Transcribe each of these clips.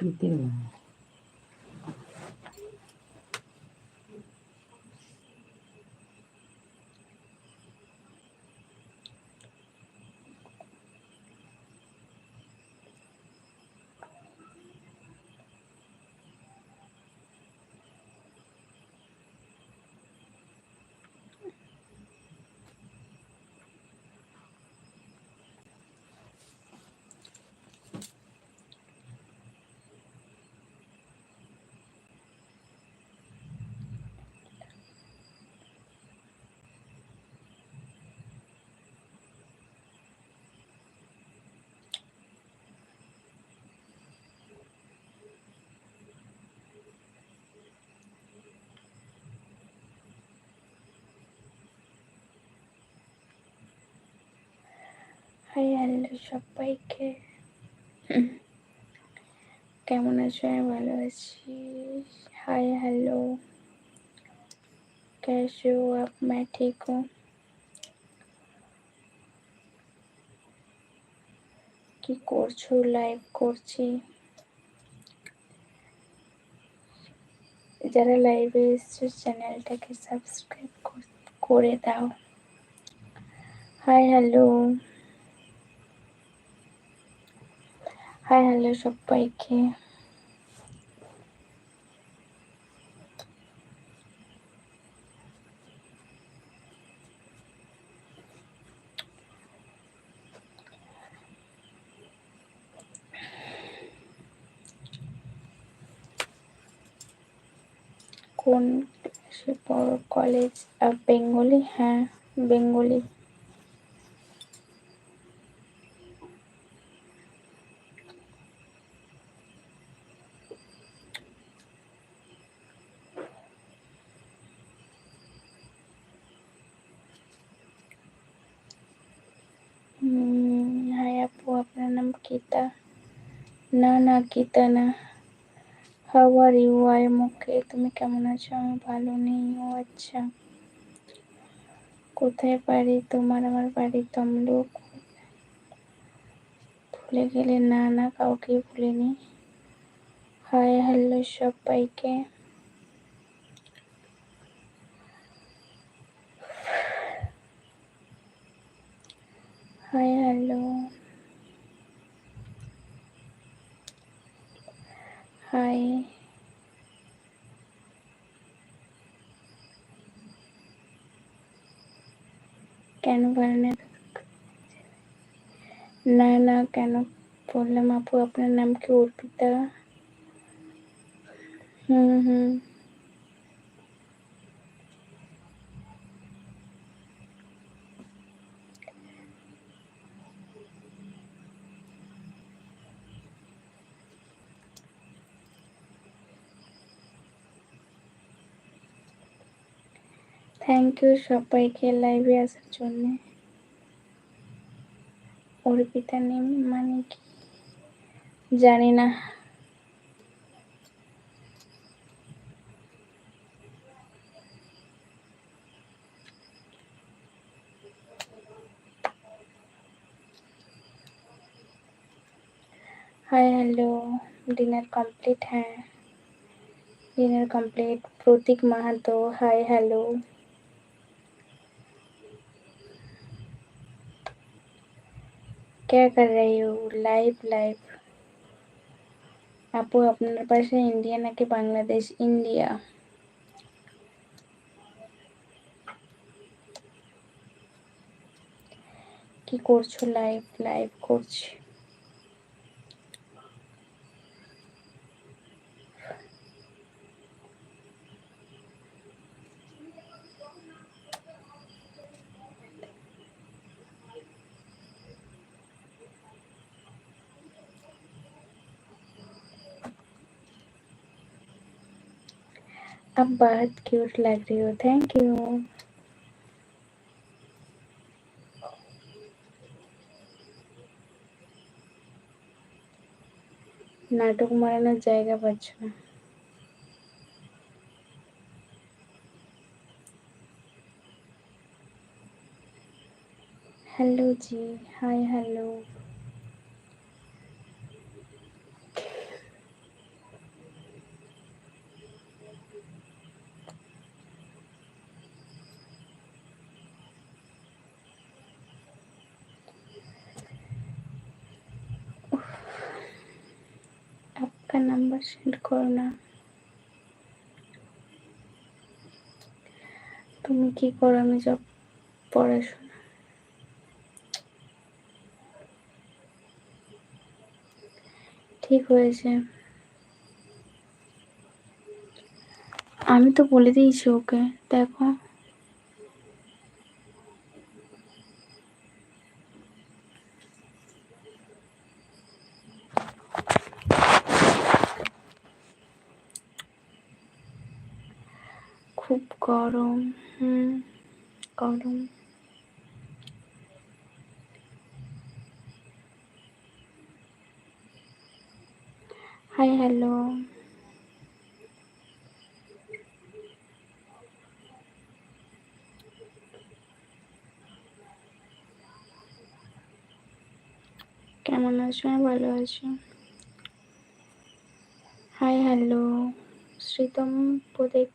প্রীতির মা high hello সবাইকে কেমন আছো আমি ভালো আছি হাই হ্যালো कैसे हो आप मैं ठीक हूँ কি করছো লাইভ করছি যারা লাইভে এসছো চ্যানেলটাকে সাবস্ক্রাইব করে দাও হাই হ্যালো হাই হ্যালো সবাইকে কোন ক্লাসে পড়ো কলেজ বেঙ্গলি হ্যাঁ বেঙ্গলি হাই আপু আপনার নাম গীতা না না গীতা না হাউ আর ইউ আই তুমি কেমন আছো? আমি ভালো নেই। ও আচ্ছা। কোথায় বাড়ি? তোমার আমার বাড়ি তমলুক। ভুলে গেলে না না কাউকে ভুলিনি। হাই হ্যালো সবাইকে। Hi hello. হাই কেন পারেন না না কেন বললাম আপু আপনার নাম কি অর্পিতা? হুম হুম। থ্যাংক ইউ সবাইকে লাইভে আসার জন্য অর্পিতা নেম মানে কি জানি না হাই হ্যালো ডিনার কমপ্লিট হ্যাঁ dinner complete Prateek Mahato hi hello क्या कर रही हो लाइव लाइव আপু আপনার পাশে ইন্ডিয়া নাকি বাংলাদেশ ইন্ডিয়া কি করছো লাইভ লাইভ করছি आप बहुत क्यूट लग रही हो। थैंक यू नाटक मारना जाएगा बच्चों हेलो जी। हाय हेलो একার নাম্বার সেন্ড করো না। তুমি কি করো? আমি সব পড়াশোনা। ঠিক হয়েছে। আমি তো বলে দিয়েছি ওকে। দেখো। হুম গরম। হাই হ্যালো কেমন আছো? আমি ভালো আছি। হাই হ্যালো শ্রীতম প্রদেক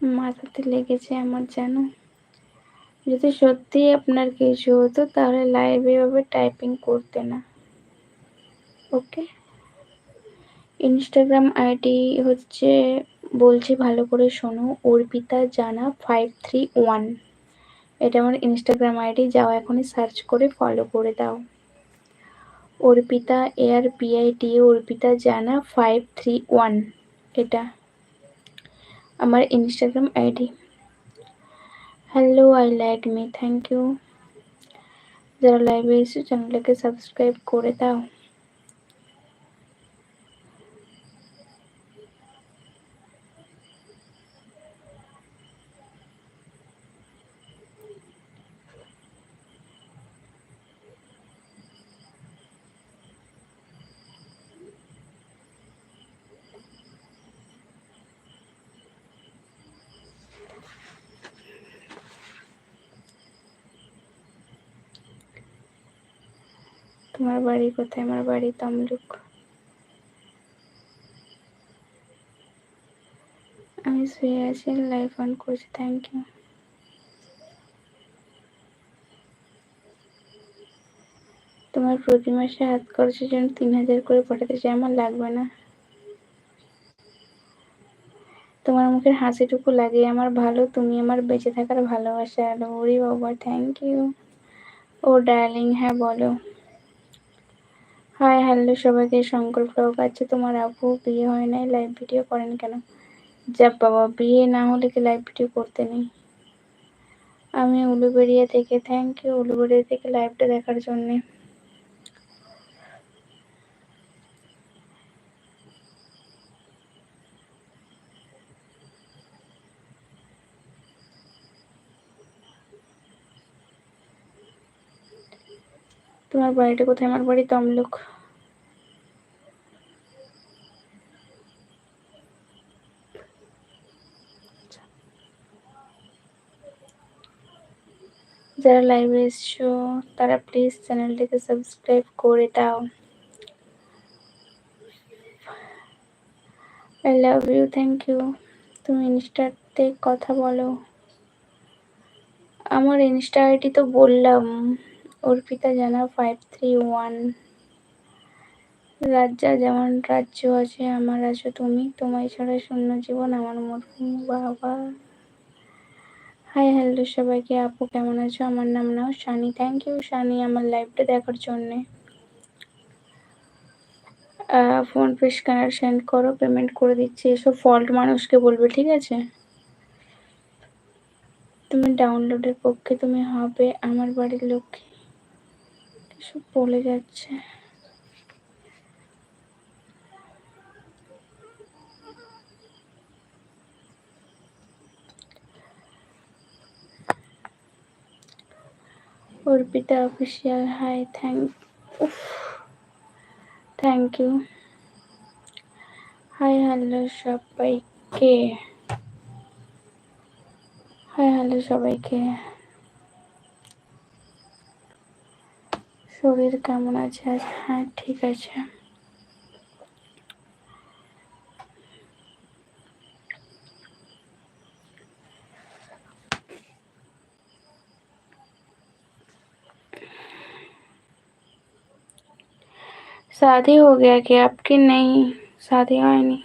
মাথাতে লেগেছে আমার জানো যদি সত্যি আপনার কিছু হতো, তাহলে লাইভ এভাবে টাইপিং করতে না। ওকে ইনস্টাগ্রাম আইডি হচ্ছে বলছি ভালো করে শোনো, অর্পিতা জানা ফাইভ থ্রি ওয়ান এটা আমার ইনস্টাগ্রাম আইডি যাও এখনই সার্চ করে ফলো করে দাও। Arpita A air PIT Arpita জানা ফাইভ থ্রি ওয়ান এটা আমার Instagram ID hello I like me thank you যারা লাইভে এসে চ্যানেলটাকে সাবস্ক্রাইব করে দাও। তোমার বাড়ি কোথায়? আমার বাড়ি তমলুক। আমি শুয়ে আছি লাইফ অন করছি থ্যাংক ইউ তোমার প্রতি মাসে হাত খরচের জন্য তিন হাজার করে পাঠাতে চাই, আমার লাগবে না। তোমার মুখের হাসিটুকু লাগে, আমার ভালো, তুমি আমার বেঁচে থাকার ভালোবাসা। আলো ওরে বাবা থ্যাংক ইউ ও ডার্লিং হ্যাঁ বলো। হাই, হ্যালো সবাইকে সংকল্প আছে তোমার আপু বিয়ে হয় নাই লাইভ ভিডিও করেন কেন? যা বাবা, বিয়ে না হলে কি লাইভ ভিডিও করতে নেই? আমি উলুবেড়িয়া থেকে থ্যাংক ইউ উলুবেড়িয়া থেকে লাইভটা দেখার জন্যে। তোমার বাড়িটা কোথায়? আমার বাড়ি তমলুক। যারা লাইভে এসছো, তারা প্লিজ চ্যানেলটিকে সাবস্ক্রাইব করে দাও। I love you thank you তুমি ইনস্টাতে কথা বলো। আমার ইনস্টা আইডি তো বললাম। অর্পিতা জানা ফাইভ থ্রি ওয়ান রাজ্যা যেমন রাজ্য আছে, আমার আছো তুমি। তোমায় ছাড়া শূন্য জীবন আমার মরহুম বাবা। হাই হ্যালো সবাইকে। আপু, কেমন আছো? আমার নাম নাও শানি থ্যাংক ইউ শানি আমার লাইভটা দেখার জন্যে। ফোন পে স্ক্যানার সেন্ড করো পেমেন্ট করে দিচ্ছি। এসব ফল্ট মানুষকে বলবে, ঠিক আছে? তুমি ডাউনলোডের পক্ষে তুমি হবে আমার বাড়ির লোককে এসব বলে যাচ্ছে। Arpita official, hi, thank thank you. Hi, hello সবাইকে। হাই, হ্যালো সবাইকে। শরীর কেমন আছে? আজ হ্যাঁ, ঠিক আছে। शादी हो गया कि आपकी नहीं? शादी हुई नहीं?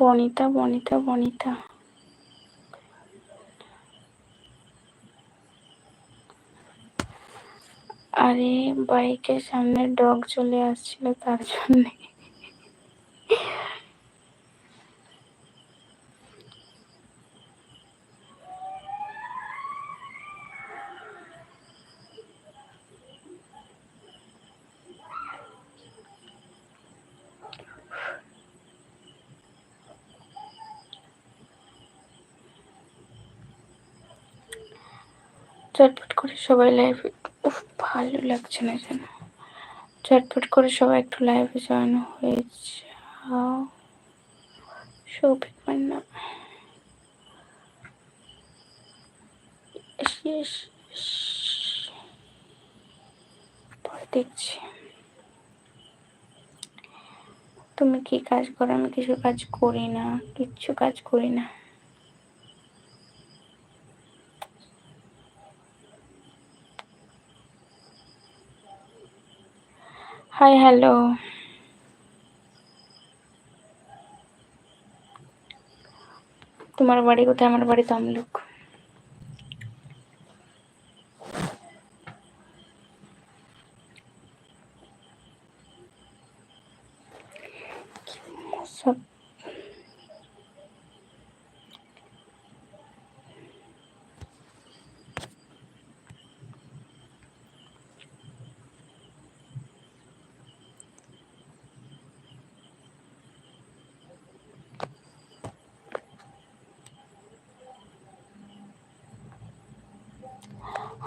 বনিতা বনিতা বনিতা আরে বাইকের সামনে ডগ চলে আসছিল তার জন্যে। চটপট করে সবাই লাইভে উফ, ভালো লাগছে না যেন চটপট করে সবাই একটু লাইভে জয়েন হয়ে যাও সৌভিক মান্না। পরে দেখছি। তুমি কি কাজ করো? আমি কিছু কাজ করি না, কিচ্ছু কাজ করি না। হাই হ্যালো তোমার বাড়ি কোথায়? আমার বাড়ি তমলুক। সব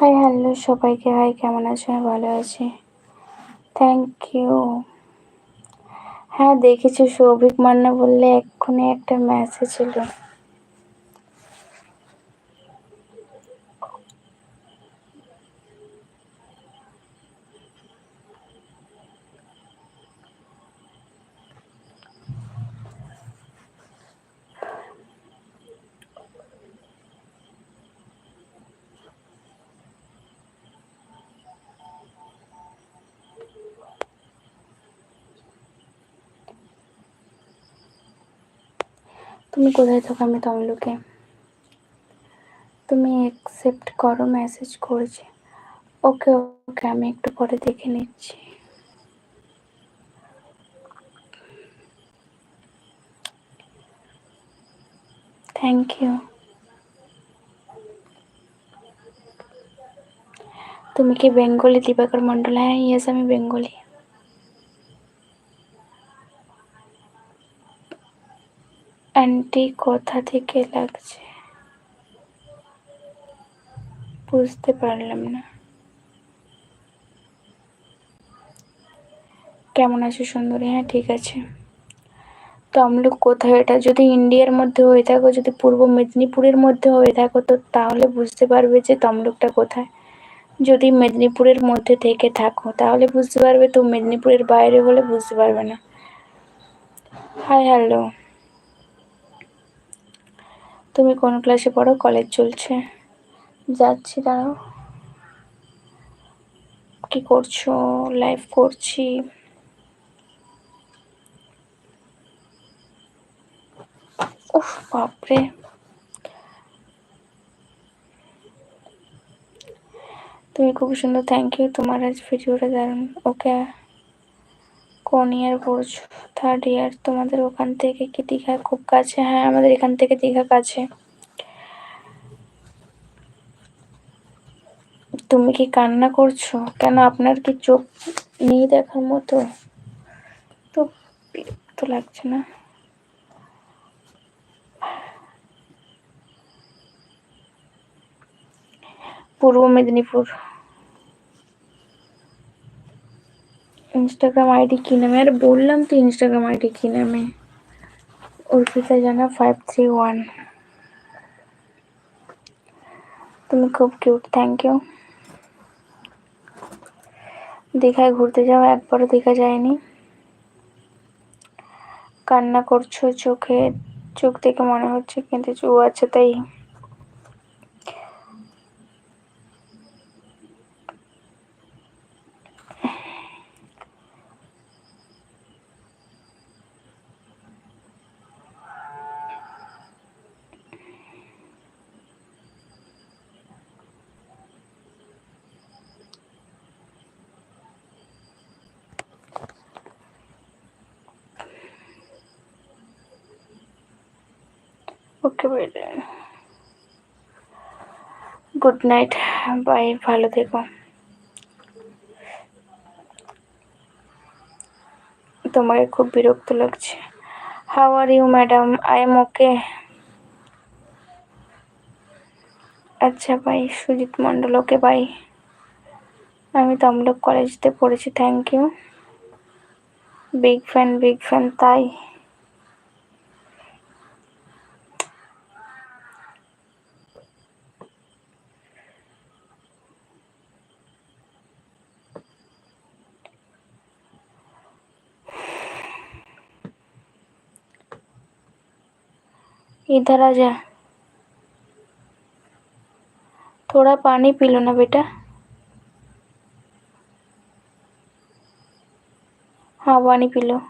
হাই হ্যালো সবাইকে। হাই কেমন আছো আমি ভালো আছি। থ্যাংক ইউ হ্যাঁ দেখেছি, সৌভিক মান্না বললে এক্ষুনি একটা মেসেজ এলো। তুমি কোথায় থাকো আমি তমলুকে? তুমি অ্যাকসেপ্ট করো মেসেজ করেছি। ওকে ওকে, আমি একটু পরে দেখে নিচ্ছি। থ্যাংক ইউ তুমি কি বেঙ্গলি দিবাকর মন্ডল হ্যাঁ ইয়েস আমি বেঙ্গলি। আন্টি কোথা থেকে লাগছে? বুঝতে পারলাম না। কেমন আছো সুন্দরী? হ্যাঁ ঠিক আছে। তমলুক কোথায়? এটা যদি ইন্ডিয়ার মধ্যে হয়ে থাকো, যদি পূর্ব মেদিনীপুরের মধ্যে হয়ে থাকো, তো তাহলে বুঝতে পারবে যে তমলুকটা কোথায়। যদি মেদিনীপুরের মধ্যে থেকে থাকো, তাহলে বুঝতে পারবে তো মেদিনীপুরের বাইরে হলে বুঝতে পারবে না। হাই হ্যালো তুমি কোন ক্লাসে পড়ো? কলেজ চলছে। যাচ্ছি, দাঁড়াও। কি করছ? লাইভ করছি। উফ, বাপরে। তুমি খুব সুন্দর থ্যাংক ইউ তোমার আজ ভিডিওটা দারুণ। ওকে কোন ইয়ার পড়ছো থার্ড ইয়ার তোমাদের ওখান থেকে কি দীঘা খুব কাছে? হ্যাঁ আমাদের এখান থেকে দীঘা কাছে। তুমি কি কান্না করছ? কেন আপনার কি চোখ নেই দেখার মতো? তো বিরক্ত লাগছে না। পূর্ব মেদিনীপুর। ইনস্টাগ্রাম আইডি কি নামে? আর বললাম তো ইনস্টাগ্রাম আইডি কি নামে? অর্পিতা জানা ফাইভ থ্রি ওয়ান তুমি খুব কিউট থ্যাংক ইউ দীঘায় ঘুরতে যাও, একবারও দীঘা যায়নি। কান্না করছ চোখে, চোখ দেখে মনে হচ্ছে কিন্তু চু আছে তাই। ওকে বেটে গুড নাইট বাই ভালো থেকো। তোমাকে খুব বিরক্ত লাগছে। How are you madam I am okay আচ্ছা bye Sujit Mondal okay bye আমি তমলুক কলেজতে পড়েছি thank you big fan big fan তাই। इधर आ जा थोड़ा पानी पी लो ना बेटा हाँ पानी पी लो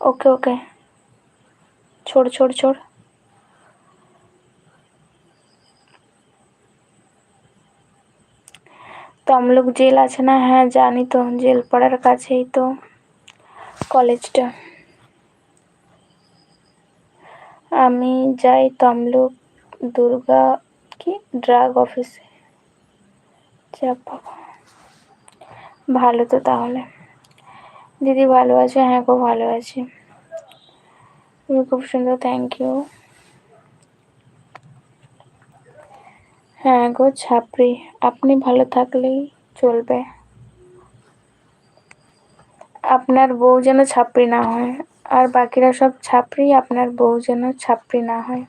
ओके ओके छोड़ छोड़ छोड़ তমলুক জেল আছে না হ্যাঁ জানি তো জেল পাড়ার কাছেই তো কলেজটা আমি যাই তমলুক, দুর্গা, কি? ড্রাগ অফিসে। যা ভালো তো তাহলে। দিদি ভালো আছে? হ্যাঁ খুব ভালো আছি। তুমি খুব সুন্দর থ্যাংক ইউ হ্যাঁ গো, ছাপড়ি। আপনি ভালো থাকলেই চলবে। আপনার বউ যেন ছাপড়ি না হয়। আর বাকিরা সব ছাপড়ি, আপনার বউ যেন ছাপড়ি না হয়।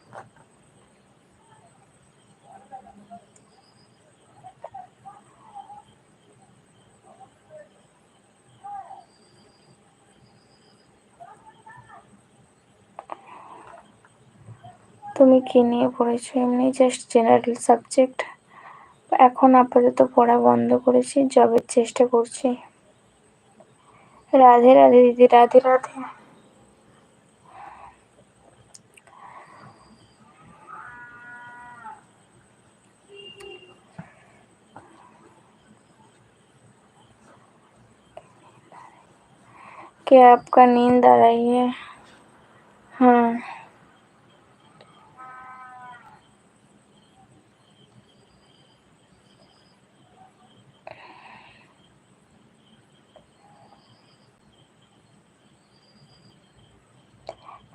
তুমি কি নিয়ে পড়েছো? এমনি জাস্ট জেনারেল সাবজেক্ট এখন আপাতত পড়া বন্ধ করেছি জবের চেষ্টা করছি। রাধে রাধে দিদি, রাধে রাধে। क्या आपका नींद आ रही है। हाँ।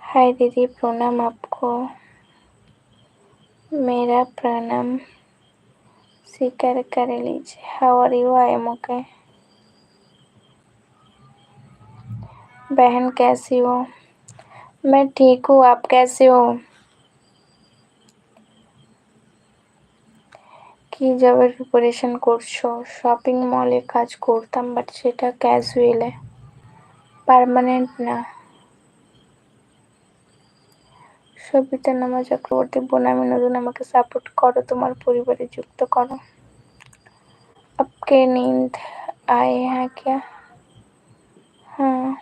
हाय दीदी, प्रणाम आपको। मेरा प्रणाम। स्वीकार कर लीजिए। How are you I am okay बहन कैसी हो मैं ठीक हूँ आप कैसे हो কি জবের প্রিপারেশন করছো শপিং মলে কাজ করতাম বাট সেটা ক্যাজুয়ালে পার্মানেন্ট না সবিতা নামা চক্রবর্তী বনামি নতুন আমাকে সাপোর্ট করো তোমার পরিবারে যুক্ত করো আপকে नींद आए हैं क्या हाँ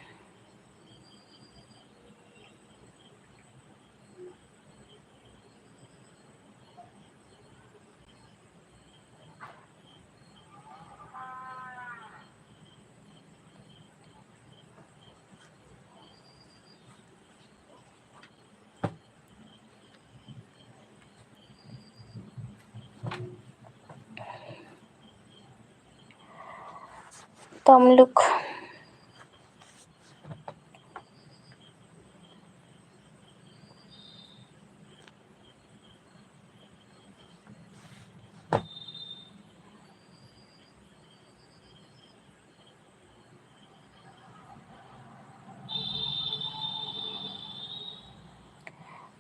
তমলুক।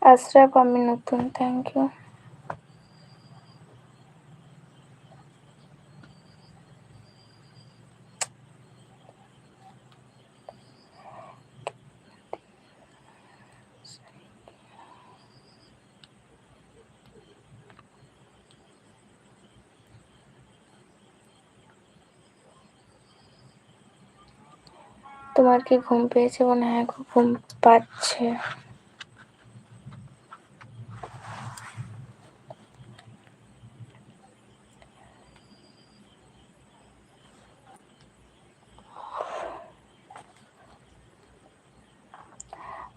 আশরাফ আমি নতুন থ্যাংক ইউ তোমার কি ঘুম পেয়েছে মনে হয় গো ঘুম পাচ্ছে।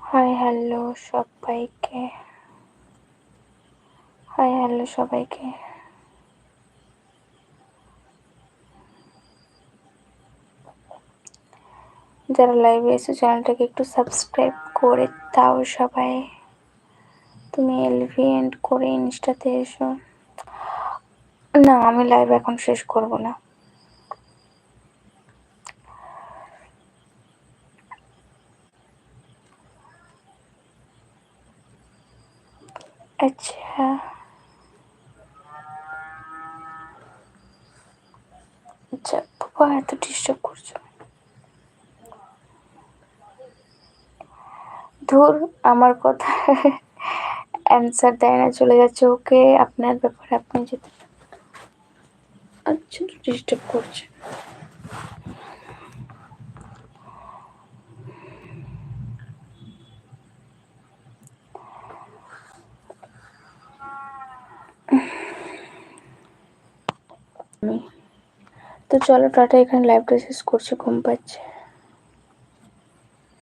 হাই, হ্যালো সবাইকে। হাই, হ্যালো সবাইকে। যারা লাইভে এসে চ্যানেলটাকে একটু সাবস্ক্রাইব করে দাও সবাই তুমি এলভি এন্ড করে ইনস্টাতে এসো। না, আমি লাইভ এখন শেষ করব না। আচ্ছা। আচ্ছা বাবা, এত ডিস্টার্ব করছ। ধুর, আমার কথা অ্যান্সার দেয় না, চলে যাচ্ছে। ওকে, আপনার ব্যাপারে আপনি যেতে আচ্ছা ডিস্টার্ব করছে। তো চলো, টাটা, এখানে লাইভটা শেষ করছি, ঘুম পাচ্ছে।